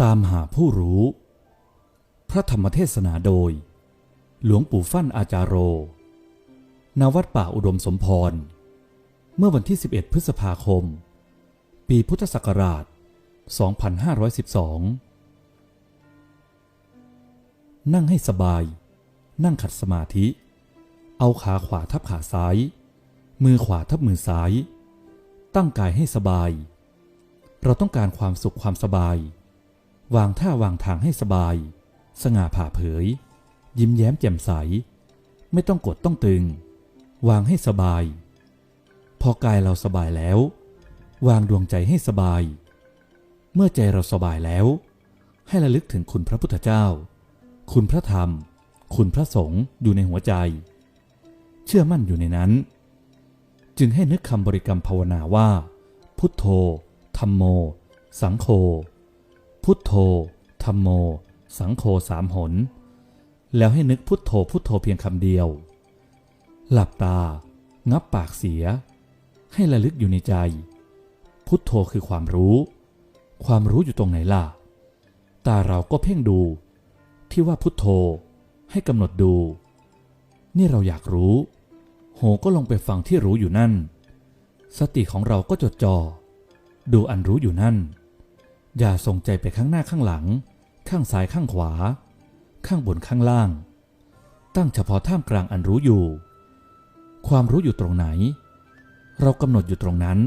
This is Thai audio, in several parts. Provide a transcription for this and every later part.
ตามหาผู้รู้ พระธรรมเทศนาโดย หลวงปู่ฟั่นอาจารโร ณ วัดป่าอุดมสมพร เมื่อวันที่ 11 พฤษภาคม ปีพุทธศักราช 2512 นั่งให้สบาย นั่งขัดสมาธิ เอาขาขวาทับขาซ้าย มือขวาทับมือซ้าย ตั้งกายให้สบาย เราต้องการความสุขความสบาย วางท่าวางทางให้สบาย สง่าผ่าเผย ยิ้มแย้มแจ่มใส ไม่ต้องกดต้องตึง วางให้สบาย พอกายเราสบายแล้ว วางดวงใจให้สบาย เมื่อใจเราสบายแล้ว ให้ระลึกถึงคุณพระพุทธเจ้า คุณพระธรรม คุณพระสงฆ์อยู่ในหัวใจ เชื่อมั่นอยู่ในนั้น จึงให้นึกคำบริกรรมภาวนาว่า พุทโธธรรมโม สังโฆ พุทโธธรรมโม สังโฆสามหน แล้วให้นึกพุทโธพุทโธเพียงคำเดียว หลับตา งับปากเสีย ให้ระลึกอยู่ในใจ พุทโธคือความรู้ ความรู้อยู่ตรงไหนล่ะ ตาเราก็เพ่งดู ที่ว่าพุทโธ ให้กำหนดดู นี่เราอยากรู้ โหก็ลงไปฟังที่รู้อยู่นั่น สติของเราก็จดจอ่อดูอันรู้อยู่นั่น อย่าส่งใจไปข้างหน้าข้างหลัง ข้างซ้ายข้างขวา ข้างบนข้างล่าง ตั้งเฉพาะท่ามกลางอันรู้อยู่ ความรู้อยู่ตรงไหน เรากำหนดอยู่ตรงนั้น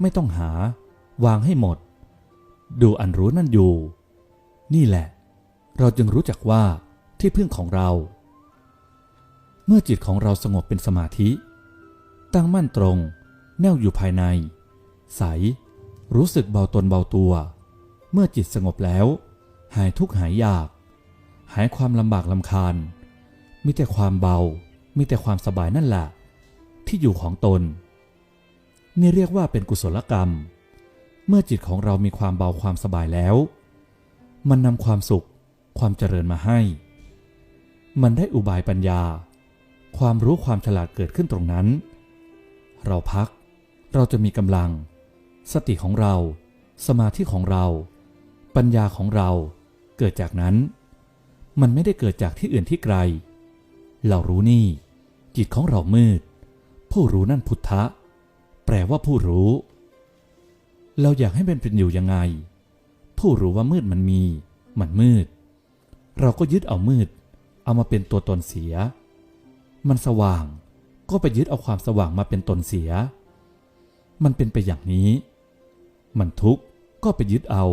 ไม่ต้องหา วางให้หมด ดูอันรู้นั่นอยู่ นี่แหละ เราจึงรู้จักว่าที่พึ่งของเรา เมื่อจิตของเราสงบเป็นสมาธิ ตั้งมั่นตรง แน่วอยู่ภายใน ใส รู้สึกเบาตนเบาตัว มื่อจิตสงบแล้ว หายทุกข์หายยาก หายความลำบากลำคาญ มีแต่ความเบา มีแต่ความสบายนั่นแหละที่อยู่ของตน นี่เรียกว่าเป็นกุศลกรรม เมื่อจิตของเรามีความเบาความสบายแล้ว มันนำความสุข ความเจริญมาให้ มันได้อุบายปัญญา ความรู้ความฉลาดเกิดขึ้นตรงนั้น เราพัก เราจะมีกำลัง สติของเรา สมาธิของเรา ปัญญาของเราเกิดจากนั้น มันไม่ได้เกิดจากที่อื่นที่ไกล เรารู้นี่ จิตของเรามืด ผู้รู้นั่นพุทธะ แปลว่าผู้รู้ เราอยากให้เป็นเป็นอยู่ยังไง ผู้รู้ว่ามืดมันมี มันมืด เราก็ยึดเอามืด เอามาเป็นตัวตนเสีย มันสว่างก็ไปยึดเอาความสว่างมาเป็นตนเสีย มันเป็นไปอย่างนี้ มันทุกข์ก็ไปยึดเอา